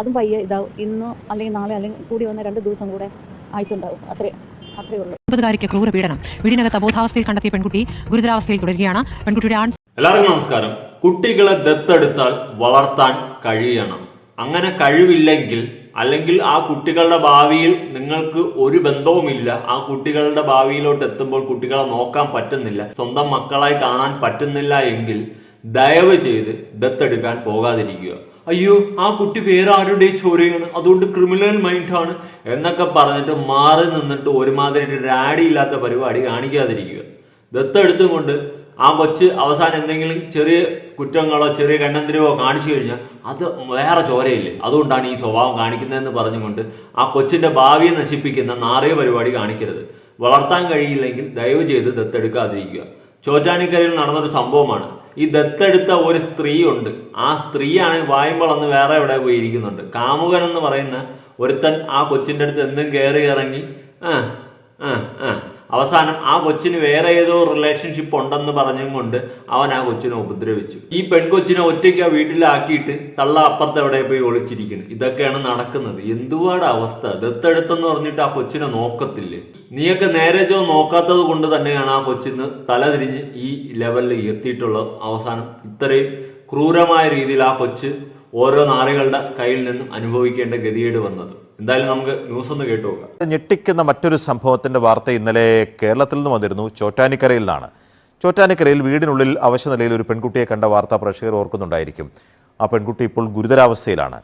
അതും പയ്യെ ഇതാവും. ഇന്നോ അല്ലെങ്കിൽ നാളെ അല്ലെങ്കിൽ കൂടി വന്ന രണ്ട് ദിവസം കൂടെ ആയുസുണ്ടാവും അത്രേ അത്രേ ഉള്ളൂ. ഒമ്പതുകാരിക്ക് ക്രൂര പീഡനം. വീടിനകത്ത് ബോധാവസ്ഥയിൽ കണ്ടെത്തിയ പെൺകുട്ടി ഗുരുതരാവസ്ഥയിൽ തുടരുകയാണ്. പെൺകുട്ടിയുടെ ആൺ എല്ലാവർക്കും നമസ്കാരം. കുട്ടികളെ ദത്തെടുത്താൽ വളർത്താൻ കഴിയണം. അങ്ങനെ കഴിവില്ലെങ്കിൽ അല്ലെങ്കിൽ ആ കുട്ടികളുടെ ഭാവിയിൽ നിങ്ങൾക്ക് ഒരു ബന്ധവുമില്ല. ആ കുട്ടികളുടെ ഭാവിയിലോട്ട് എത്തുമ്പോൾ കുട്ടികളെ നോക്കാൻ പറ്റുന്നില്ല. സ്വന്തം മക്കളായി കാണാൻ പറ്റുന്നില്ല എങ്കിൽ ദയവ് ചെയ്ത് ദത്തെടുക്കാൻ പോകാതിരിക്കുക. അയ്യോ ആ കുട്ടി വേറെ ആരുടെ ചോരയാണ്? അതുകൊണ്ട് ക്രിമിനൽ മൈൻഡാണ് എന്നൊക്കെ പറഞ്ഞിട്ട് മാറി നിന്നിട്ട് ഒരുമാതിരി രാടി ഇല്ലാത്ത പരിപാടി കാണിക്കാതിരിക്കുക. ദത്തെടുത്തും കൊണ്ട് ആ കൊച്ച് അവസാനം എന്തെങ്കിലും ചെറിയ കുറ്റങ്ങളോ ചെറിയ കണ്ണന്തിരിവോ കാണിച്ചു കഴിഞ്ഞാൽ അത് വേറെ ചോരയില്ലേ? അതുകൊണ്ടാണ് ഈ സ്വഭാവം കാണിക്കുന്നതെന്ന് പറഞ്ഞുകൊണ്ട് ആ കൊച്ചിന്റെ ഭാവിയെ നശിപ്പിക്കുന്ന നാറിയ പരിപാടി കാണിക്കരുത്. വളർത്താൻ കഴിയില്ലെങ്കിൽ ദയവ് ചെയ്ത് ദത്തെടുക്കാതിരിക്കുക. ചോറ്റാനിക്കരയിൽ നടന്നൊരു സംഭവമാണ്. ഈ ദത്തെടുത്ത ഒരു സ്ത്രീ ഉണ്ട് ആ സ്ത്രീയാണ് വായുമ്പളന്ന് വേറെ എവിടെ പോയി ഇരിക്കുന്നുണ്ട് കാമുകൻ എന്ന് പറയുന്ന ഒരുത്തൻ ആ കൊച്ചിന്റെ അടുത്ത് എന്തും കയറി ഇറങ്ങി ആ ആ ആ അവസാനം ആ കൊച്ചിന് വേറെ ഏതോ റിലേഷൻഷിപ്പ് ഉണ്ടെന്ന് പറഞ്ഞും കൊണ്ട് അവൻ ആ കൊച്ചിനെ ഉപദ്രവിച്ചു. ഈ പെൺകൊച്ചിനെ ഒറ്റയ്ക്ക് ആ വീട്ടിലാക്കിയിട്ട് തള്ള അപ്പുറത്ത് എവിടെ പോയി ഒളിച്ചിരിക്കുന്നു? ഇതൊക്കെയാണ് നടക്കുന്നത്. എന്തുവാട അവസ്ഥ? ദത്തെടുത്തെന്ന് പറഞ്ഞിട്ട് ആ കൊച്ചിനെ നോക്കത്തില്ലേ? നീയൊക്കെ നേരെ ചോ നോക്കാത്തത് കൊണ്ട് തന്നെയാണ് ആ കൊച്ചിന്ന് തലതിരിഞ്ഞ് ഈ ലെവലിൽ എത്തിയിട്ടുള്ളത് അവസാനം. ഇത്രയും ക്രൂരമായ രീതിയിൽ ആ കൊച്ച് ഓരോ നാറികളുടെ കയ്യിൽ നിന്നും അനുഭവിക്കേണ്ട ഗതികേട് വന്നത്. എന്തായാലും നമുക്ക് ന്യൂസ് ഒന്ന് കേട്ടു നോക്കാം. ഞെട്ടിക്കുന്ന മറ്റൊരു സംഭവത്തിന്റെ വാർത്ത ഇന്നലെ കേരളത്തിൽ നിന്ന് വന്നിരുന്നു. ചോറ്റാനിക്കരയിൽ നിന്നാണ് ചോറ്റാനിക്കരയിൽ വീടിനുള്ളിൽ അവശനിലയിൽ ഒരു പെൺകുട്ടിയെ കണ്ട വാർത്ത പ്രേക്ഷകർ ഓർക്കുന്നുണ്ടായിരിക്കും. ആ പെൺകുട്ടി ഇപ്പോൾ ഗുരുതരാവസ്ഥയിലാണ്.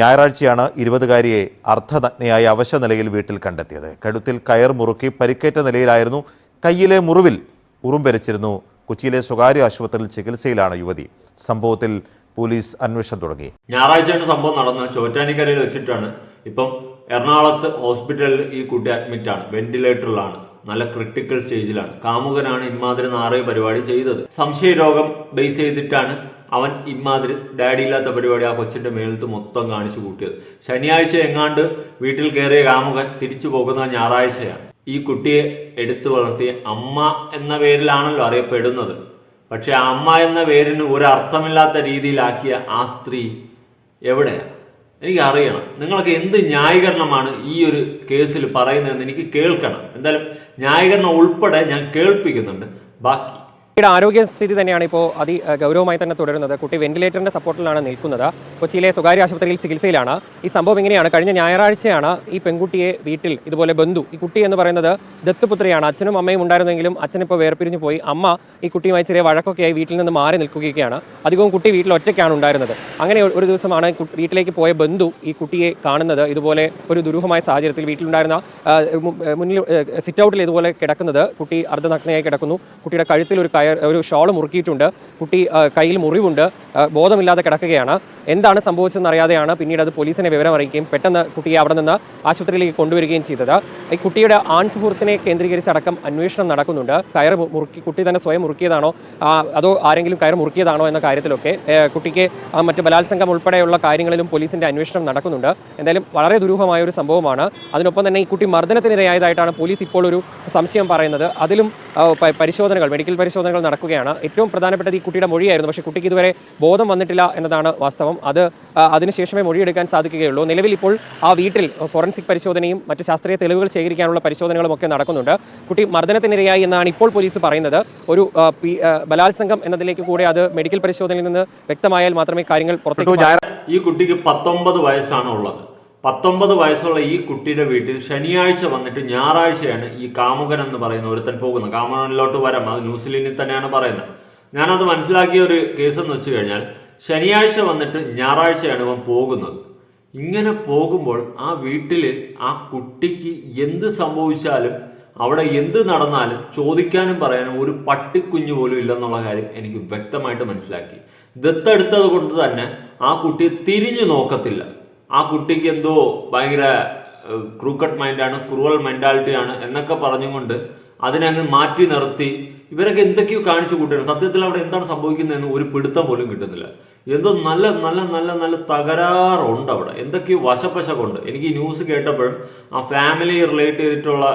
ഞായറാഴ്ചയാണ് ഇരുപതുകാരിയെ അർദ്ധനഗ്നയായ അവശനിലയിൽ വീട്ടിൽ കണ്ടെത്തിയത്. കഴുത്തിൽ കയർ മുറുക്കി പരിക്കേറ്റ നിലയിലായിരുന്നു. കയ്യിലെ മുറിവിൽ ഉറുമ്പെരിച്ചിരുന്നു കൊച്ചിയിലെ സ്വകാര്യ ആശുപത്രിയിൽ ചികിത്സയിലാണ് യുവതി. സംഭവത്തിൽ പോലീസ് അന്വേഷണം തുടങ്ങി. ഞായറാഴ്ചയാണ് സംഭവം നടന്നത് ചോറ്റാനിക്കരയിൽ വെച്ചിട്ടാണ് ഇപ്പം എറണാകുളത്ത് ഹോസ്പിറ്റലിൽ ഈ കുട്ടി അഡ്മിറ്റ് ആണ് വെന്റിലേറ്ററിലാണ് നല്ല ക്രിട്ടിക്കൽ സ്റ്റേജിലാണ് കാമുകനാണ് ഇമാതിരി നാറിയ പരിപാടി ചെയ്തത്. സംശയ രോഗം ബേസ് ചെയ്തിട്ടാണ് അവൻ ഇമാതിരി ഡാഡി ഇല്ലാത്ത പരിപാടി ആ കൊച്ചിന്റെ മേലത്ത് മൊത്തം കാണിച്ചു കൂട്ടിയത്. ശനിയാഴ്ച എങ്ങാണ്ട് വീട്ടിൽ കയറിയ കാമുകൻ തിരിച്ചു പോകുന്ന ഞായറാഴ്ചയാണ്. ഈ കുട്ടിയെ എടുത്തു വളർത്തിയ അമ്മ എന്ന പേരിലാണല്ലോ അറിയപ്പെടുന്നത്. പക്ഷെ അമ്മ എന്ന പേരിന് ഒരർത്ഥമില്ലാത്ത രീതിയിലാക്കിയ ആ സ്ത്രീ എവിടെയാണ്? എനിക്ക് അറിയണം നിങ്ങളൊക്കെ എന്ത് ന്യായീകരണമാണ് ഈ ഒരു കേസിൽ പറയുന്നതെന്ന് എനിക്ക് കേൾക്കണം. എന്തായാലും ന്യായീകരണം ഉൾപ്പെടെ ഞാൻ കേൾപ്പിക്കുന്നുണ്ട്. ബാക്കി കുട്ടിയുടെ ആരോഗ്യസ്ഥിതി തന്നെയാണ് ഇപ്പോൾ അതി ഗൗരവമായി തന്നെ തുടരുന്നത്. കുട്ടി വെന്റിലേറ്ററിന്റെ സപ്പോർട്ടിലാണ് നിൽക്കുന്നത്. കൊച്ചിയിലെ സ്വകാര്യ ആശുപത്രിയിൽ ചികിത്സയിലാണ്. ഈ സംഭവം ഇങ്ങനെയാണ്. കഴിഞ്ഞ ഞായറാഴ്ചയാണ് ഈ പെൺകുട്ടിയെ വീട്ടിൽ ഇതുപോലെ ബന്ധു ഈ കുട്ടി എന്ന് പറയുന്നത് ദത്തുപുത്രിയാണ്. അച്ഛനും അമ്മയും ഉണ്ടായിരുന്നെങ്കിലും അച്ഛൻ ഇപ്പോൾ വേർപിരിഞ്ഞു പോയി. അമ്മ ഈ കുട്ടിയുമായി ചെറിയ വഴക്കൊക്കെയായി വീട്ടിൽ നിന്ന് മാറി നിൽക്കുകയൊക്കെയാണ് അധികവും കുട്ടി വീട്ടിൽ ഒറ്റയ്ക്കാണ് ഉണ്ടായിരുന്നത്. അങ്ങനെ ഒരു ദിവസമാണ് വീട്ടിലേക്ക് പോയ ബന്ധു ഈ കുട്ടിയെ കാണുന്നത്. ഇതുപോലെ ഒരു ദുരൂഹമായ സാഹചര്യത്തിൽ വീട്ടിലുണ്ടായിരുന്ന മുന്നിൽ സിറ്റ് ഔട്ടിൽ ഇതുപോലെ കിടക്കുന്നത്. കുട്ടി അർദ്ധനഗ്നയായി കിടക്കുന്നു. കുട്ടിയുടെ കഴുത്തിൽ ഒരു കയർ ഒരു ഷോൾ മുറുക്കിയിട്ടുണ്ട്. കുട്ടി കയ്യിൽ മുറിവുണ്ട്. ബോധമില്ലാതെ കിടക്കുകയാണ്. എന്താണ് സംഭവിച്ചതെന്ന് അറിയാതെയാണ് പിന്നീട് അത് പോലീസിനെ വിവരം അറിയിക്കുകയും പെട്ടെന്ന് കുട്ടിയെ അവിടെ നിന്ന് ആശുപത്രിയിലേക്ക് കൊണ്ടുവരികയും ചെയ്തത്. ഈ കുട്ടിയുടെ ആൺ സുഹൃത്തിനെ കേന്ദ്രീകരിച്ചടക്കം അന്വേഷണം നടക്കുന്നുണ്ട്. കയർ മുറുക്കി കുട്ടി തന്നെ സ്വയം മുറുക്കിയതാണോ? അതോ ആരെങ്കിലും കയർ മുറുക്കിയതാണോ എന്ന കാര്യത്തിലൊക്കെ കുട്ടിക്ക് മറ്റ് ബലാത്സംഗം ഉൾപ്പെടെയുള്ള കാര്യങ്ങളിലും പോലീസിന്റെ അന്വേഷണം നടക്കുന്നുണ്ട്. എന്തായാലും വളരെ ദുരൂഹമായ ഒരു സംഭവമാണ്. അതിനൊപ്പം തന്നെ ഈ കുട്ടി മർദ്ദനത്തിനിരയായതായിട്ടാണ് പോലീസ് ഇപ്പോൾ ഒരു സംശയം പറയുന്നത്. അതിലും പരിശോധനകൾ മെഡിക്കൽ പരിശോധനകൾ നടക്കുകയാണ്. ഏറ്റവും പ്രധാനപ്പെട്ടത് ഈ കുട്ടിയുടെ മൊഴിയായിരുന്നു. പക്ഷേ കുട്ടിക്ക് ഇതുവരെ ബോധം വന്നിട്ടില്ല എന്നതാണ് വാസ്തവം. അത് അതിനുശേഷമേ മൊഴിയെടുക്കാൻ സാധിക്കുകയുള്ളൂ. നിലവിൽ ഇപ്പോൾ ആ വീട്ടിൽ ഫോറൻസിക് പരിശോധനയും മറ്റ് ശാസ്ത്രീയ തെളിവുകൾ ശേഖരിക്കാനുള്ള പരിശോധനകളും ഒക്കെ നടക്കുന്നുണ്ട്. കുട്ടി മർദ്ദനത്തിനിരയായി എന്നാണ് ഇപ്പോൾ പോലീസ് പറയുന്നത്. ഒരു ബലാത്സംഗം എന്നതിലേക്ക് കൂടെ അത് മെഡിക്കൽ പരിശോധനയിൽ നിന്ന് വ്യക്തമായാൽ മാത്രമേ കാര്യങ്ങൾ പുറത്തേക്ക് ഈ കുട്ടിക്ക് പത്തൊമ്പത് വയസ്സാണ് ഉള്ളത്. പത്തൊമ്പത് വയസ്സുള്ള ഈ കുട്ടിയുടെ വീട്ടിൽ ശനിയാഴ്ച വന്നിട്ട് ഞായറാഴ്ചയാണ് ഈ കാമുകൻ എന്ന് പറയുന്ന ഒരുത്തൻ പോകുന്നത്. കാമുകനിലോട്ട് വരാം. അത് ന്യൂസിലിനിൽ തന്നെയാണ് പറയുന്നത്. ഞാനത് മനസ്സിലാക്കിയ ഒരു കേസ് എന്ന് വെച്ച് കഴിഞ്ഞാൽ ശനിയാഴ്ച വന്നിട്ട് ഞായറാഴ്ചയാണ് ഇവൻ പോകുന്നത്. ഇങ്ങനെ പോകുമ്പോൾ ആ വീട്ടിൽ ആ കുട്ടിക്ക് എന്ത് സംഭവിച്ചാലും അവിടെ എന്ത് നടന്നാലും ചോദിക്കാനും പറയാനും ഒരു പട്ടിക്കുഞ്ഞു പോലും ഇല്ലെന്നുള്ള കാര്യം എനിക്ക് വ്യക്തമായിട്ട് മനസ്സിലാക്കി. ദത്തെടുത്തത് കൊണ്ട് തന്നെ ആ കുട്ടി തിരിഞ്ഞു നോക്കത്തില്ല. ആ കുട്ടിക്ക് എന്തോ ഭയങ്കര ക്രൂക്കട്ട് മൈൻഡാണ് ക്രൂവൽ മെന്റാലിറ്റി ആണ് എന്നൊക്കെ പറഞ്ഞുകൊണ്ട് അതിനെ അങ്ങ് മാറ്റി നിർത്തി. ഇവരൊക്കെ എന്തൊക്കെയോ കാണിച്ചു കൂട്ടുകയാണ് സത്യത്തിൽ അവിടെ എന്താണ് സംഭവിക്കുന്നതെന്ന് ഒരു പിടുത്തം പോലും കിട്ടുന്നില്ല. എന്തോ നല്ല നല്ല നല്ല നല്ല തകരാറുണ്ട് അവിടെ. എന്തൊക്കെയോ വശപ്പശകുണ്ട്. എനിക്ക് ഈ ന്യൂസ് കേട്ടപ്പോഴും ആ ഫാമിലി റിലേറ്റ് ചെയ്തിട്ടുള്ള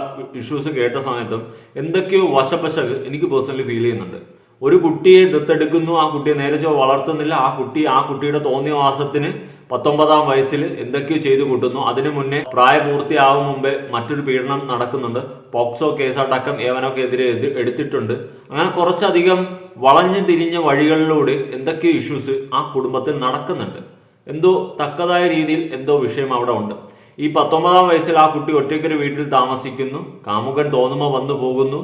ഇഷ്യൂസ് കേട്ട സമയത്തും എന്തൊക്കെയോ വശപ്പശക് എനിക്ക് പേഴ്സണലി ഫീൽ ചെയ്യുന്നുണ്ട്. ഒരു കുട്ടിയെ ദത്തെടുക്കുന്നു ആ കുട്ടിയെ നേരെ വളർത്തുന്നില്ല ആ കുട്ടി ആ കുട്ടിയുടെ തോന്നിയ തോന്നിയവാസത്തിന് പത്തൊമ്പതാം വയസ്സിൽ എന്തൊക്കെയോ ചെയ്തു കൂട്ടുന്നു. അതിനു മുന്നേ പ്രായപൂർത്തിയാവും മുമ്പേ മറ്റൊരു പീഡനം നടക്കുന്നുണ്ട്. പോക്സോ കേസടക്കം ഏവനൊക്കെതിരെ എടുത്തിട്ടുണ്ട്. അങ്ങനെ കുറച്ചധികം വളഞ്ഞു തിരിഞ്ഞ വഴികളിലൂടെ എന്തൊക്കെയോ ഇഷ്യൂസ് ആ കുടുംബത്തിൽ നടക്കുന്നുണ്ട്. എന്തോ തക്കതായ രീതിയിൽ എന്തോ വിഷയം അവിടെ ഉണ്ട്. ഈ പത്തൊമ്പതാം വയസ്സിൽ ആ കുട്ടി ഒറ്റയ്ക്കൊരു വീട്ടിൽ താമസിക്കുന്നു. കാമുകൻ തോന്നുമ്പോൾ വന്നു പോകുന്നു.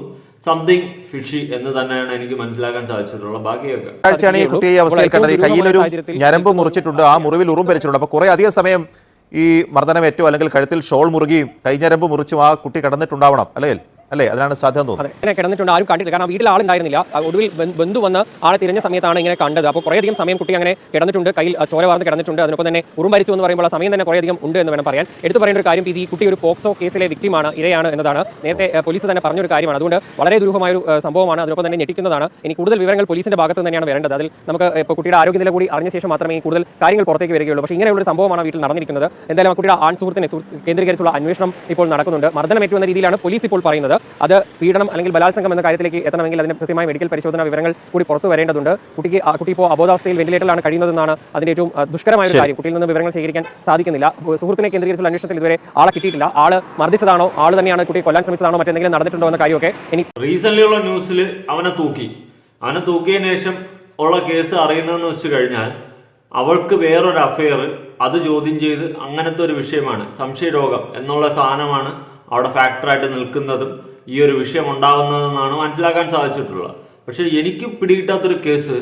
സംതിങ് ഫിഷി എന്ന് തന്നെയാണ് എനിക്ക് മനസ്സിലാക്കാൻ സാധിച്ചിട്ടുള്ളത്. ബാക്കിയൊക്കെ. ആഴ്ചയാണ് ഈ കുട്ടിയെ അവസ്ഥയിൽ കണ്ടത്. ഈ കയ്യിലൊരു ഞരമ്പ് മുറിച്ചിട്ടുണ്ട്. ആ മുറിവിൽ ഉറും ഭരിച്ചിട്ടുണ്ട് അപ്പോൾ കുറേ അധികം സമയം ഈ മർദ്ദനമേറ്റോ അല്ലെങ്കിൽ കഴുത്തിൽ ഷോൾ മുറുകിയും കൈഞ്ഞരമ്പ് മുറിച്ചും ആ കുട്ടി കടന്നിട്ടുണ്ടാവണം. അല്ലേ? അല്ലേ? അതിനാണ് സാധ്യത ഇങ്ങനെ കിടന്നിട്ടുണ്ട് ആരും കണ്ടില്ല കാരണം വീട്ടിൽ ആളുണ്ടായിരുന്നില്ല. ഒടുവിൽ ബന്ധു- വന്ന് ആളെ തിരഞ്ഞ സമയത്താണ് ഇങ്ങനെ കണ്ടത്. അപ്പോൾ കുറേയധികം സമയം കുട്ടി അങ്ങനെ കിടന്നിട്ടുണ്ട്. കയ്യിൽ ചോര വാർന്ന് കിടന്നിട്ടുണ്ട്. അതിനൊപ്പം തന്നെ ഉറും ഭരിച്ചു എന്ന് പറയുമ്പോൾ സമയം തന്നെ കുറേയധികം ഉണ്ട് എന്ന് വേണം പറയാൻ. എടുത്തു പറയേണ്ട ഒരു കാര്യം ഈ കുട്ടി ഒരു പോക്സോ കേസിലെ വിക്ടിമാണ് ഇരയാണ് എന്നതാണ്. നേരത്തെ പോലീസ് തന്നെ പറഞ്ഞൊരു കാര്യമാണ്. അതുകൊണ്ട് വളരെ ദുരൂഹമായ ഒരു സംഭവമാണ്. അതിനൊപ്പം തന്നെ ഞെട്ടിക്കുന്നതാണ്. ഇനി കൂടുതൽ വിവരങ്ങൾ പോലീസിന്റെ ഭാഗത്ത് തന്നെയാണ് വരേണ്ടത്. അതിൽ നമുക്ക് ഇപ്പോൾ കുട്ടിയുടെ ആരോഗ്യനില കൂടി അറിഞ്ഞ ശേഷം മാത്രമേ ഈ കൂടുതൽ കാര്യങ്ങൾ പുറത്തേക്ക് വരികയുള്ളൂ. പക്ഷേ ഇങ്ങനെയുള്ള ഒരു സംഭവമാണ് വീട്ടിൽ നടന്നിരിക്കുന്നത്. എന്തായാലും കുട്ടിയുടെ ആൺ സുഹൃത്തിനെ കേന്ദ്രീകരിച്ചുള്ള അന്വേഷണം ഇപ്പോൾ നടക്കുന്നുണ്ട്. മർദ്ദനമേറ്റുവെന്ന രീതിയിലാണ് പോലീസ് ഇപ്പോൾ പറയുന്നത്. അത് പീഡനം അല്ലെങ്കിൽ ബലാത്സംഗം എന്ന കാര്യത്തിലേക്ക് എത്തണമെങ്കിൽ അതിന് കൃത്യമായ മെഡിക്കൽ പരിശോധന വിവരങ്ങൾ കൂടി പുറത്തു വരേണ്ടതുണ്ട്. കുട്ടിക്ക് ആ കുട്ടി ഇപ്പോൾ അബോധാവസ്ഥയിൽ വെന്റിലേറ്ററിലാണ് കഴിയുന്നതെന്നാണ് അതിന്റെ ഏറ്റവും ദുഷ്കരമായ ഒരു കാര്യം. കുട്ടിയിൽ നിന്ന് വിവരങ്ങൾ ശേഖരിക്കാൻ സാധിക്കുന്നില്ല. സുഹൃത്തിനെ കേന്ദ്രീകരിച്ചുള്ള അന്വേഷണത്തിൽ ഇതുവരെ ആളെ കിട്ടിയിട്ടില്ല. ആൾ മർദ്ദിച്ചതാണോ? ആൾ തന്നെയാണ് കുട്ടിയെ കൊല്ലാൻ ശ്രമിച്ചതാണോ? മറ്റെന്തെങ്കിലും നടന്നിട്ടുണ്ടോ എന്ന കാര്യമൊക്കെ ഇനി റീസെന്റ് ഉള്ള ന്യൂസിൽ അവനെ തൂക്കി. അവനെ തൂക്കിയ ശേഷം ഉള്ള കേസ് അറിയുന്നതെന്ന് വെച്ച് കഴിഞ്ഞാൽ അവൾക്ക് വേറൊരു അഫയർ അത് ചോദ്യം ചെയ്ത് അങ്ങനത്തെ ഒരു വിഷയമാണ്. സംശയരോഗം എന്നുള്ള സാധനമാണ് അവിടെ ഫാക്ടറായിട്ട് നിൽക്കുന്നതും ഈ ഒരു വിഷയം ഉണ്ടാകുന്നതെന്നാണ് മനസ്സിലാക്കാൻ സാധിച്ചിട്ടുള്ളത്. പക്ഷെ എനിക്ക് പിടികിട്ടാത്തൊരു കേസ്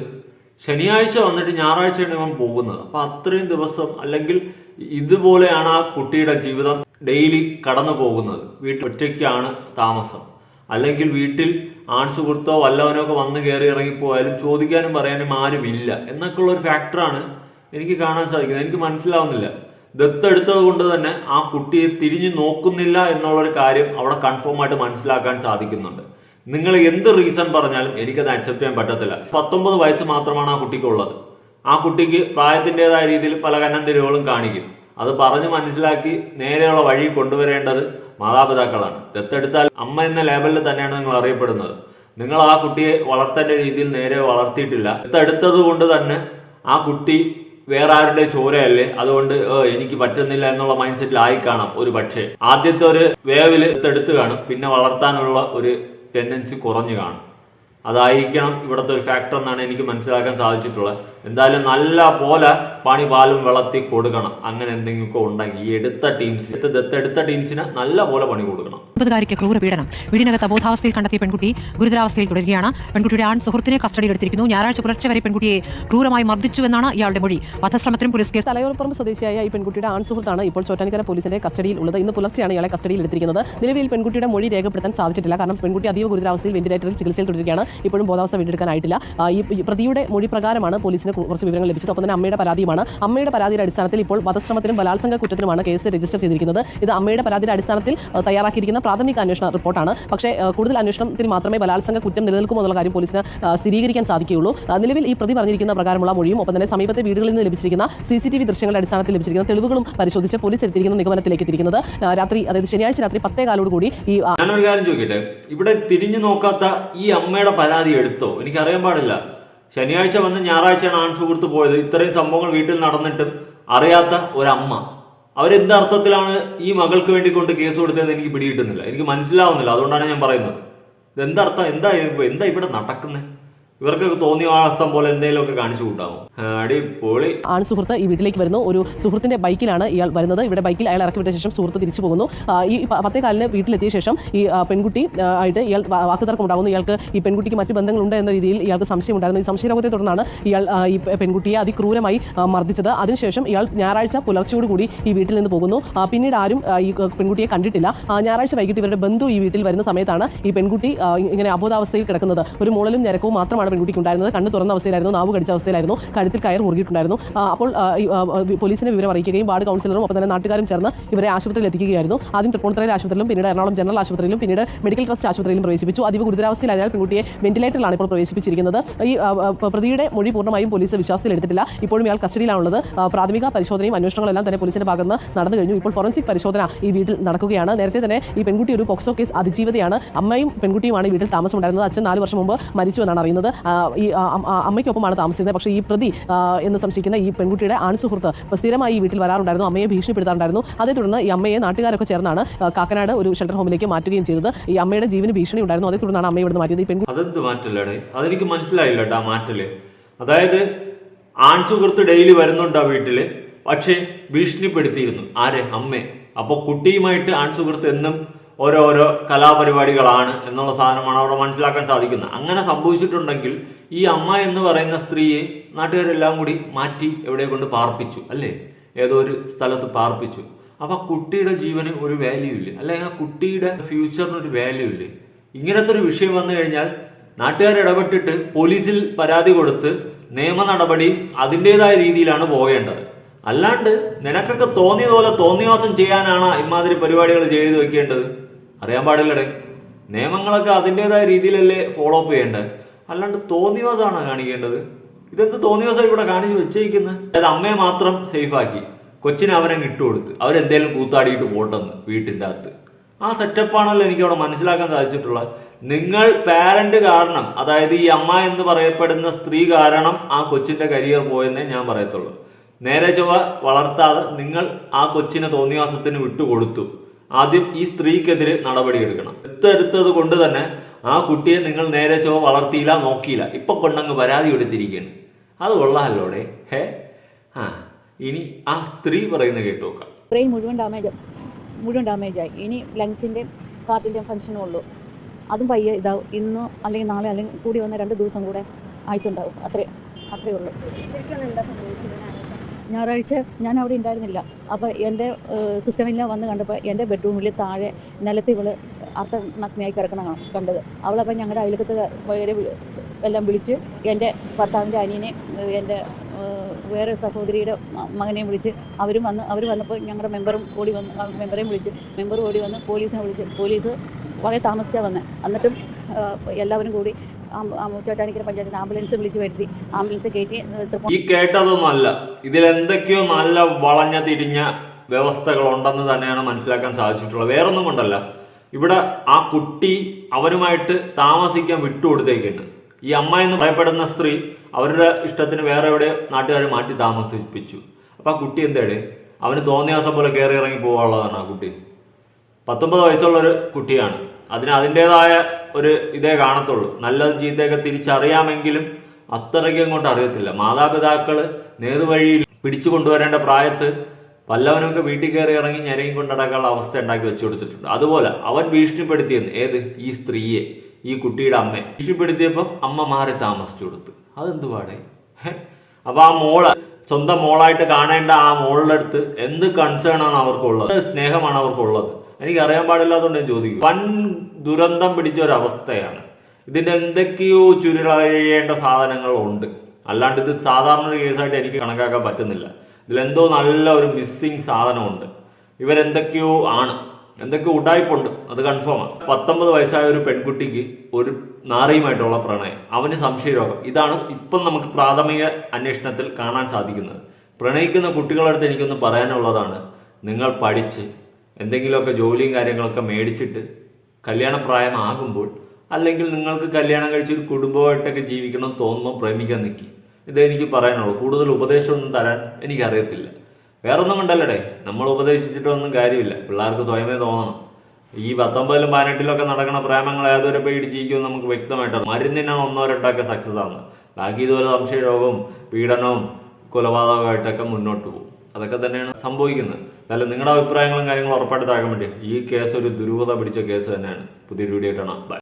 ശനിയാഴ്ച വന്നിട്ട് ഞായറാഴ്ചയാണ് ഇവൻ പോകുന്നത്. അപ്പൊ അത്രയും ദിവസം അല്ലെങ്കിൽ ഇതുപോലെയാണ് ആ കുട്ടിയുടെ ജീവിതം ഡെയിലി കടന്നു പോകുന്നത്. വീട്ടിൽ ഒറ്റയ്ക്കാണ് താമസം. അല്ലെങ്കിൽ വീട്ടിൽ ആൺ സുഹൃത്തോ വല്ലവനോ ഒക്കെ വന്ന് കയറി ഇറങ്ങിപ്പോയാലും ചോദിക്കാനും പറയാനും ആരുമില്ല. എന്നൊക്കെയുള്ള ഒരു ഫാക്ടറാണ് എനിക്ക് കാണാൻ സാധിക്കുന്നത്. എനിക്ക് മനസ്സിലാവുന്നില്ല. ദത്തെടുത്തത് കൊണ്ട് തന്നെ ആ കുട്ടിയെ തിരിഞ്ഞു നോക്കുന്നില്ല എന്നുള്ളൊരു കാര്യം അവിടെ കൺഫേം ആയിട്ട് മനസ്സിലാക്കാൻ സാധിക്കുന്നുണ്ട്. നിങ്ങൾ എന്ത് റീസൺ പറഞ്ഞാലും എനിക്കത് അക്സെപ്റ്റ് ചെയ്യാൻ പറ്റത്തില്ല. പത്തൊമ്പത് വയസ്സ് മാത്രമാണ് ആ കുട്ടിക്കുള്ളത്. ആ കുട്ടിക്ക് പ്രായത്തിന്റെതായ രീതിയിൽ പല കന്നന്തിരികളും കാണിക്കും. അത് പറഞ്ഞ് മനസ്സിലാക്കി നേരെയുള്ള വഴി കൊണ്ടുവരേണ്ടത് മാതാപിതാക്കളാണ്. ദത്തെടുത്താൽ അമ്മ എന്ന ലേബലിൽ തന്നെയാണ് നിങ്ങൾ അറിയപ്പെടുന്നത്. നിങ്ങൾ ആ കുട്ടിയെ വളർത്തേണ്ട രീതിയിൽ നേരെ വളർത്തിയിട്ടില്ല. ദത്തെടുത്തത് കൊണ്ട് തന്നെ ആ കുട്ടി വേറെ ആരുടെ ചോരയല്ലേ? അതുകൊണ്ട് എനിക്ക് പറ്റുന്നില്ല എന്നുള്ള മൈൻഡ് സെറ്റിൽ ആയി കാണാം ഒരു പക്ഷേ. ആദ്യത്തെ ഒരു വേവിൽ എടുത്ത് കാണും. പിന്നെ വളർത്താനുള്ള ഒരു ടെൻഡൻസി കുറഞ്ഞു കാണും. അതായിരിക്കണം ഇവിടുത്തെ ഒരു ഫാക്ടർ എന്നാണ് എനിക്ക് മനസ്സിലാക്കാൻ സാധിച്ചിട്ടുള്ളത്. എന്തായാലും നല്ല പോലെ പണി പാലും വിളത്തി കൊടുക്കണം. അങ്ങനെ എന്തെങ്കിലുമൊക്കെ ഉണ്ടെങ്കിൽ ഈ എടുത്ത ടീംസ് ദത്തെടുത്ത ടീംസിന് നല്ല പോലെ പണി കൊടുക്കണം. ഒമ്പതുകാരിക്ക് ക്രൂര പീഡനം. വീടിനകത്ത് അബോധാവസ്ഥയിൽ കണ്ടെത്തിയ പെൺകുട്ടി ഗുരുതരാവസ്ഥയിൽ തുടരുകയാണ്. പെൺകുട്ടിയുടെ ആൺ സുഹൃത്തിനെ കസ്റ്റഡിയിൽ എടുത്തിരിക്കുന്നു. ഞായറാഴ്ച പുലർച്ചെ വരെ പെൺകുട്ടിയെ ക്രൂരമായി മർദ്ദിച്ചുവെന്നാണ് ഇയാളുടെ മൊഴി. വധശ്രമത്തിനും പോലീസ് കേസ് തലയോർപ്പുറം സ്വദേശിയായ ഈ പെൺകുട്ടിയുടെ ആൺ സുഹൃത്താണ് ഇപ്പോൾ ചോറ്റാനിക്കര പോലീസിന്റെ കസ്റ്റഡിയിൽ ഉള്ളത്. ഇന്ന് പുലർച്ചെയാണ് ഇയാളെ കസ്റ്റഡിയിൽ എടുത്തിരിക്കുന്നത്. നിലവിൽ പെൺകുട്ടിയുടെ മൊഴി രേഖപ്പെടുത്താൻ സാധിച്ചിട്ടില്ല. കാരണം പെൺകുട്ടി അതീവ ഗുരുതരാവസ്ഥയിൽ വെന്റിലേറ്ററിൽ ചികിത്സയിൽ തുടരുകയാണ്. ഇപ്പോഴും ബോധാവസ്ഥ വീണ്ടെടുക്കാനായിട്ടില്ല. ഈ പ്രതിയുടെ മൊഴി പ്രകാരമാണ് പോലീസിന് കുറച്ച് വിവരങ്ങൾ ലഭിച്ചത്. ഒപ്പം തന്നെ അമ്മയുടെ പരാതിയുമാണ്. അമ്മയുടെ പരാതിയുടെ അടിസ്ഥാനത്തിൽ ഇപ്പോൾ വധശ്രമത്തിനും ബലാത്സംഗ കുറ്റത്തിനുമാണ് കേസ് രജിസ്റ്റർ ചെയ്തിരിക്കുന്നത്. ഇത് അമ്മയുടെ പരാതിയുടെ അടിസ്ഥാനത്തിൽ തയ്യാറാക്കിയിരിക്കുന്ന പ്രാഥമിക അന്വേഷണ റിപ്പോർട്ടാണ്. പക്ഷേ കൂടുതൽ അന്വേഷണത്തിൽ മാത്രമേ ബലാത്സംഗ കുറ്റം നിലനിൽക്കുമോ എന്നുള്ള കാര്യം പോലീസിന് സ്ഥിരീകരിക്കാൻ സാധിക്കുകയുള്ളൂ. നിലവിൽ ഈ പ്രതി പറഞ്ഞിരിക്കുന്ന പ്രകാരമുള്ള മൊഴിയും ഒപ്പം തന്നെ സമീപത്തെ വീടുകളിൽ നിന്ന് ലഭിച്ചിരിക്കുന്ന സി സി ടി വി ദൃശ്യങ്ങളുടെ അടിസ്ഥാനത്തിൽ ലഭിച്ചിരിക്കുന്ന തെളിവുകളും പരിശോധിച്ച് പോലീസ് എത്തിയിരിക്കുന്ന നിഗമനത്തിലേക്ക് എത്തിയിരിക്കുന്നത് രാത്രി അതായത് ശനിയാഴ്ച രാത്രി പത്തേ കാലോട് കൂടി ഈ ഞാനൊരു കാര്യം ചോദിക്കട്ടെ? ഇവിടെ തിരിഞ്ഞു നോക്കാത്ത ഈ അമ്മയുടെ പരാതി എടുത്തോ? എനിക്കറിയാൻ പാടില്ല. ശനിയാഴ്ച വന്ന് ഞായറാഴ്ചയാണ് ആൺ സുഹൃത്ത് പോയത്. ഇത്രയും സംഭവങ്ങൾ വീട്ടിൽ നടന്നിട്ടും അറിയാത്ത ഒരമ്മ. അവരെന്ത് അർത്ഥത്തിലാണ് ഈ മകൾക്ക് വേണ്ടി കൊണ്ട് കേസ് കൊടുത്തതെന്ന് എനിക്ക് പിടികിട്ടുന്നില്ല. എനിക്ക് മനസ്സിലാവുന്നില്ല. അതുകൊണ്ടാണ് ഞാൻ പറയുന്നത്. ഇത് എന്താ എന്താ ഇവിടെ നടക്കുന്നത് ഇവർക്കൊക്കെ തോന്നിയ പോലെ എന്തെങ്കിലുമൊക്കെ കാണിച്ചു കൂട്ടാമോ? അടിപൊളി. ആണ് സുഹൃത്ത് ഈ വീട്ടിലേക്ക് വരുന്നു. ഒരു സുഹൃത്തിന്റെ ബൈക്കിലാണ് ഇയാൾ വരുന്നത്. ഇവിടെ ബൈക്കിൽ അയാൾ ഇറക്കി വിട്ട ശേഷം സുഹൃത്ത് തിരിച്ചു പോകുന്നു. ഈ പത്തേ കാലിന് വീട്ടിലെത്തിയ ശേഷം ഈ പെൺകുട്ടി ആയിട്ട് ഇയാൾ വാക്കുതർക്കം ഉണ്ടാകുന്നു ഇയാൾക്ക് ഈ പെൺകുട്ടിക്ക് മറ്റു ബന്ധങ്ങളുണ്ട് എന്ന രീതിയിൽ ഇയാൾക്ക് സംശയം ഉണ്ടായിരുന്നു. ഈ സംശയരോഗത്തെ തുടർന്നാണ് ഇയാൾ ഈ പെൺകുട്ടിയെ അതിക്രൂരമായി മർദ്ദിച്ചത്. അതിനുശേഷം ഇയാൾ ഞായറാഴ്ച പുലർച്ചയോടുകൂടി ഈ വീട്ടിൽ നിന്ന് പോകുന്നു. പിന്നീട് ആരും ഈ പെൺകുട്ടിയെ കണ്ടിട്ടില്ല. ഞായറാഴ്ച വൈകിട്ട് ഇവരുടെ ബന്ധു ഈ വീട്ടിൽ വരുന്ന സമയത്താണ് ഈ പെൺകുട്ടി ഇങ്ങനെ അബോധാവസ്ഥയിൽ കിടക്കുന്നത്. ഒരു മൂളലും ഞരക്കവും മാത്രമാണ് പെൺകുട്ടിക്ക് ഉണ്ടായിരുന്നത് കണ്ണ് തുറന്ന അവസ്ഥയിലായിരുന്നു നാവ് കടിച്ച അവസ്ഥയിലായിരുന്നു കഴുത്തിൽ കയർ മുറുകിയിട്ടുണ്ടായിരുന്നു അപ്പോൾ പോലീസിനെ വിവരം അറിയിക്കുകയും വാർഡ് കൗൺസിലറും ഒപ്പം തന്നെ നാട്ടുകാരും ചേർന്ന് ഇവരെ ആശുപത്രിയിൽ എത്തിക്കുകയായിരുന്നു ആദ്യം തൃപ്പൂണിത്തറയിൽ ആശുപത്രിയിലും പിന്നീട് എറണാകുളം ജനറൽ ആശുപത്രിയിലും പിന്നീട് മെഡിക്കൽ ട്രസ്റ്റ് ആശുപത്രിയിലും പ്രവേശിപ്പിച്ചു അതീവ ഗുരുതരാവസ്ഥയിലായതിനാൽ പെൺകുട്ടിയെ വെന്റിലേറ്ററിലാണ് ഇപ്പോൾ പ്രവേശിപ്പിച്ചിരിക്കുന്നത് ഈ പ്രതിയുടെ മൊഴി പൂർണമായും പോലീസ് വിശ്വാസത്തിലെടുത്തിട്ടില്ല ഇപ്പോഴും ഇയാൾ കസ്റ്റഡിയിലാണുള്ളത് പ്രാഥമിക പരിശോധനയും അന്വേഷണങ്ങളും എല്ലാം തന്നെ പോലീസിന്റെ ഭാഗത്ത് നടന്നു കഴിഞ്ഞു ഇപ്പോൾ ഫോറൻസിക് പരിശോധന ഈ വീട്ടിൽ നടക്കുകയാണ് നേരത്തെ തന്നെ ഈ പെൺകുട്ടി ഒരു പോക്സോ കേസ് അതിജീവിതയാണ് അമ്മയും പെൺകുട്ടിയുമാണ് ഈ വീട്ടിൽ താമസമുണ്ടായിരുന്നത് അച്ഛൻ നാല് വർഷം മുമ്പ് മരിച്ചു എന്നാണ് അറിയുന്നത് ഈ അമ്മയ്ക്കൊപ്പമാണ് താമസിക്കുന്നത്. പക്ഷേ ഈ പ്രതി എന്ന് സംശയിക്കുന്ന ഈ പെൺകുട്ടിയുടെ ആൺസുഹൃത്ത് സ്ഥിരമായി ഈ വീട്ടിൽ വരാറുണ്ടായിരുന്നു. അമ്മയെ ഭീഷണിപ്പെടുത്താറുണ്ടായിരുന്നു. അതേ തുടർന്ന് ഈ അമ്മയെ നാട്ടുകാരൊക്കെ ചേർന്നാണ് കാക്കനാട് ഒരു ഷെൽട്ടർ ഹോമിലേക്ക് മാറ്റുകയും ചെയ്തത്. ഈ അമ്മയുടെ ജീവന് ഭീഷണി ഉണ്ടായിരുന്നു. അതേ തുടർന്നാണ് അമ്മയെ ഇവിടുന്ന് മാറ്റിയത്. ഈ പെൺകുട്ടി അതെന്ത് അതെനിക്ക് മനസ്സിലായില്ല കേട്ടോ മാറ്റൽ. അതായത് ആൺ സുഹൃത്ത് ഡെയിലി വരുന്നുണ്ട് ആ വീട്ടിൽ പക്ഷേ ഭീഷണിപ്പെടുത്തിയിരുന്നു. ആരെ? അമ്മേ അപ്പൊ കുട്ടിയുമായിട്ട് ആൺ സുഹൃത്ത് എന്നും ഓരോരോ കലാപരിപാടികളാണ് എന്നുള്ള സാധനമാണ് അവിടെ മനസ്സിലാക്കാൻ സാധിക്കുന്നത്. അങ്ങനെ സംഭവിച്ചിട്ടുണ്ടെങ്കിൽ ഈ അമ്മ എന്ന് പറയുന്ന സ്ത്രീയെ നാട്ടുകാരെല്ലാം കൂടി മാറ്റി എവിടെ കൊണ്ട് പാർപ്പിച്ചു അല്ലേ? ഏതോ ഒരു സ്ഥലത്ത് പാർപ്പിച്ചു. അപ്പൊ കുട്ടിയുടെ ജീവന് ഒരു വാല്യൂ ഇല്ല? അല്ലെങ്കിൽ ആ കുട്ടിയുടെ ഫ്യൂച്ചറിന് ഒരു വാല്യൂ ഇല്ലേ? ഇങ്ങനത്തെ ഒരു വിഷയം വന്നു കഴിഞ്ഞാൽ നാട്ടുകാർ ഇടപെട്ടിട്ട് പോലീസിൽ പരാതി കൊടുത്ത് നിയമ നടപടി അതിന്റെതായ രീതിയിലാണ് പോകേണ്ടത്. അല്ലാണ്ട് നിനക്കൊക്കെ തോന്നിയ പോലെ തോന്നിയവാസം ചെയ്യാനാണ് ഇമാതിരി പരിപാടികൾ ചെയ്തു വെക്കേണ്ടത്? അറിയാൻ പാടില്ലടേ. നിയമങ്ങളൊക്കെ അതിന്റെതായ രീതിയിലല്ലേ ഫോളോ അപ്പ് ചെയ്യേണ്ടത്. അല്ലാണ്ട് തോന്നിവാസമാണ് കാണിക്കേണ്ടത്? ഇതെന്ത് തോന്നിവാസം ഇവിടെ കാണിച്ച് വെച്ചേക്കുന്നത് അതായത് അമ്മയെ മാത്രം സേഫാക്കി. കൊച്ചിനെ അവനെ ഇട്ടുകൊടുത്ത് അവരെന്തേലും കൂത്താടിയിട്ട് പോട്ടെന്ന് വീട്ടിന്റെ അകത്ത്. ആ സെറ്റപ്പാണല്ലോ എനിക്ക് അവിടെ മനസ്സിലാക്കാൻ സാധിച്ചിട്ടുള്ളത്. നിങ്ങൾ പാരന്റ് കാരണം അതായത് ഈ അമ്മ എന്ന് പറയപ്പെടുന്ന സ്ത്രീ കാരണം ആ കൊച്ചിന്റെ കരിയർ പോയെന്നേ ഞാൻ പറയത്തുള്ളൂ. നേരെ ചൊവ്വ വളർത്താതെ നിങ്ങൾ ആ കൊച്ചിനെ തോന്നിവാസത്തിന് വിട്ടുകൊടുത്തു. ആദ്യം ഈ സ്ത്രീക്കെതിരെ നടപടിയെടുക്കണം എത്തെടുത്തത് കൊണ്ട് തന്നെ ആ കുട്ടിയെ നിങ്ങൾ നേരെ ചൊവ്വ വളർത്തിയില്ല നോക്കിയില്ല. ഇപ്പൊ കൊണ്ടങ്ങ് പരാതി കൊടുത്തിരിക്കുകയാണ്. അത് കൊള്ളാമല്ലോടെ ഹേ? ആ ഇനി ആ സ്ത്രീ പറയുന്നത് കേട്ടു നോക്കാം. ബ്രെയിൻ മുഴുവൻ ഡാമേജ് മുഴുവൻ ഡാമേജ് ആയി. ഇനി ലങ്സിന്റെ ഹാർട്ടിന്റെ ഫംഗ്ഷനും ഉള്ളൂ. അതും പയ്യെ ഇതാവും. ഇന്ന് അല്ലെങ്കിൽ നാളെ അല്ലെങ്കിൽ കൂടി വന്ന രണ്ട് ദിവസം കൂടെ ആയിട്ടുണ്ടാവും അത്രേ അത്രേ ഉള്ളൂ. ഞായറാഴ്ച ഞാൻ അവിടെ ഉണ്ടായിരുന്നില്ല. അപ്പോൾ എന്റെ സിസ്റ്റമില്ല വന്ന് കണ്ടപ്പോൾ എന്റെ ബെഡ്റൂമിൽ താഴെ നിലത്ത് ഇവൾ അർത്ഥ നഗ്നയായി കിടക്കുന്ന കാണാം കണ്ടത് അവളപ്പോൾ ഞങ്ങളുടെ അയലക്കത്ത് വേറെ എല്ലാം വിളിച്ച് എന്റെ ഭർത്താവിന്റെ അനിയനെ എന്റെ വേറെ സഹോദരിയുടെ മകനെയും വിളിച്ച് അവരും വന്ന് അവർ വന്നപ്പോൾ ഞങ്ങളുടെ മെമ്പറും ഓടി വന്ന് മെമ്പറേയും വിളിച്ച് മെമ്പർ ഓടി വന്ന് പോലീസിനെ വിളിച്ച് പോലീസ് വളരെ താമസിച്ചാണ് വന്നത്. എന്നിട്ടും എല്ലാവരും കൂടി ചോറ്റാനിക്കര പഞ്ചായത്തിന് ആംബുലൻസ് വിളിച്ചു ഈ കേട്ടതൊന്നുമല്ല ഇതിൽ എന്തൊക്കെയോ നല്ല വളഞ്ഞ തിരിഞ്ഞ വ്യവസ്ഥകൾ ഉണ്ടെന്ന് തന്നെയാണ് മനസ്സിലാക്കാൻ സാധിച്ചിട്ടുള്ളത്. വേറൊന്നും കൊണ്ടല്ല. ഇവിടെ ആ കുട്ടി അവരുമായിട്ട് താമസിക്കാൻ വിട്ടുകൊടുത്തേക്കുന്നു ഈ അമ്മ എന്ന് പറയപ്പെടുന്ന സ്ത്രീ അവരുടെ ഇഷ്ടത്തിന് വേറെ എവിടെ നാട്ടുകാർ മാറ്റി താമസിപ്പിച്ചു. അപ്പൊ ആ കുട്ടി എന്തേടെ? അവന് തോന്നിയ ദിവസം പോലെ കയറി ഇറങ്ങി പോകാനുള്ളതാണ് ആ കുട്ടി. പത്തൊമ്പത് വയസ്സുള്ള ഒരു കുട്ടിയാണ്. അതിന് അതിന്റെതായ ഒരു ഇതേ കാണത്തുള്ളൂ. നല്ലത് ചീത്തയൊക്കെ തിരിച്ചറിയാമെങ്കിലും അത്രയ്ക്ക് അങ്ങോട്ട് അറിയത്തില്ല. മാതാപിതാക്കൾ നേതുവഴിയിൽ പിടിച്ചു കൊണ്ടുവരേണ്ട പ്രായത്ത് വല്ലവനൊക്കെ വീട്ടിൽ കയറി ഇറങ്ങി ഞരയും കൊണ്ടടക്കാനുള്ള അവസ്ഥ ഉണ്ടാക്കി വെച്ചു കൊടുത്തിട്ടുണ്ട്. അതുപോലെ അവൻ ഭീഷണിപ്പെടുത്തിയെന്ന് ഏത്? ഈ സ്ത്രീയെ ഈ കുട്ടിയുടെ അമ്മയെ. ഭീഷണിപ്പെടുത്തിയപ്പം അമ്മ മാറി താമസിച്ചു കൊടുത്തു. അതെന്തുപാടെ പാടേ? അപ്പൊ ആ മോൾ സ്വന്തം മോളായിട്ട് കാണേണ്ട ആ മോളുടെ അടുത്ത് എന്ത് കൺസേൺ ആണ് അവർക്കുള്ളത്? സ്നേഹമാണ് അവർക്കുള്ളത്? എനിക്ക് അറിയാൻ പാടില്ലാത്തതുകൊണ്ട് ഞാൻ ചോദിക്കും. വൻ ദുരന്തം പിടിച്ച ഒരവസ്ഥയാണ് ഇതിന്റെ എന്തൊക്കെയോ ചുരുളഴിയേണ്ട സാധനങ്ങളുണ്ട് അല്ലാണ്ട് ഇത് സാധാരണ ഒരു കേസായിട്ട് എനിക്ക് കണക്കാക്കാൻ പറ്റുന്നില്ല. ഇതിലെന്തോ നല്ല ഒരു മിസ്സിങ് സാധനമുണ്ട്. ഇവരെന്തൊക്കെയോ ആണ്. എന്തൊക്കെ ഉടായ്പുണ്ട്. അത് കൺഫേമാണ് പത്തൊമ്പത് വയസ്സായ ഒരു പെൺകുട്ടിക്ക് ഒരു നാറിയുമായിട്ടുള്ള പ്രണയം. അവന് സംശയരോഗം. ഇതാണ് ഇപ്പം നമുക്ക് പ്രാഥമിക അന്വേഷണത്തിൽ കാണാൻ സാധിക്കുന്നത്. പ്രണയിക്കുന്ന കുട്ടികളുടെ അടുത്ത് എനിക്കൊന്ന് പറയാനുള്ളതാണ്. നിങ്ങൾ പഠിച്ച് എന്തെങ്കിലുമൊക്കെ ജോലിയും കാര്യങ്ങളൊക്കെ മേടിച്ചിട്ട് കല്യാണപ്രായമാകുമ്പോൾ അല്ലെങ്കിൽ നിങ്ങൾക്ക് കല്യാണം കഴിച്ച് ഒരു കുടുംബമായിട്ടൊക്കെ ജീവിക്കണം തോന്നുന്നു പ്രേമിക്കാൻ നിൽക്കി ഇത് എനിക്ക് പറയാനുള്ളൂ. കൂടുതൽ ഉപദേശമൊന്നും തരാൻ എനിക്കറിയത്തില്ല. വേറെ ഒന്നും കൊണ്ടല്ലടേ. നമ്മൾ ഉപദേശിച്ചിട്ടൊന്നും കാര്യമില്ല. പിള്ളേർക്ക് സ്വയമേ തോന്നണം. ഈ പത്തൊമ്പതിലും പതിനെട്ടിലും ഒക്കെ നടക്കുന്ന പ്രേമങ്ങൾ ഏതൊരു പേടി ജീവിക്കും നമുക്ക് വ്യക്തമായിട്ട് മരുന്നിനാണ് ഒന്നോ രണ്ടൊക്കെ സക്സസ് ആണ്. ബാക്കി ഇതുപോലെ സംശയരോഗവും പീഡനവും കൊലപാതകമായിട്ടൊക്കെ മുന്നോട്ട് പോകും. അതൊക്കെ തന്നെയാണ് സംഭവിക്കുന്നത്. എന്നാലും നിങ്ങളുടെ അഭിപ്രായങ്ങളും കാര്യങ്ങളും ഉറപ്പായിട്ട് താഴെ വേണ്ടി ഈ കേസ് ഒരു ദുരൂഹത പിടിച്ച കേസ് തന്നെയാണ്. പുതിയൊരു വീഡിയോ കാണാം. ബൈ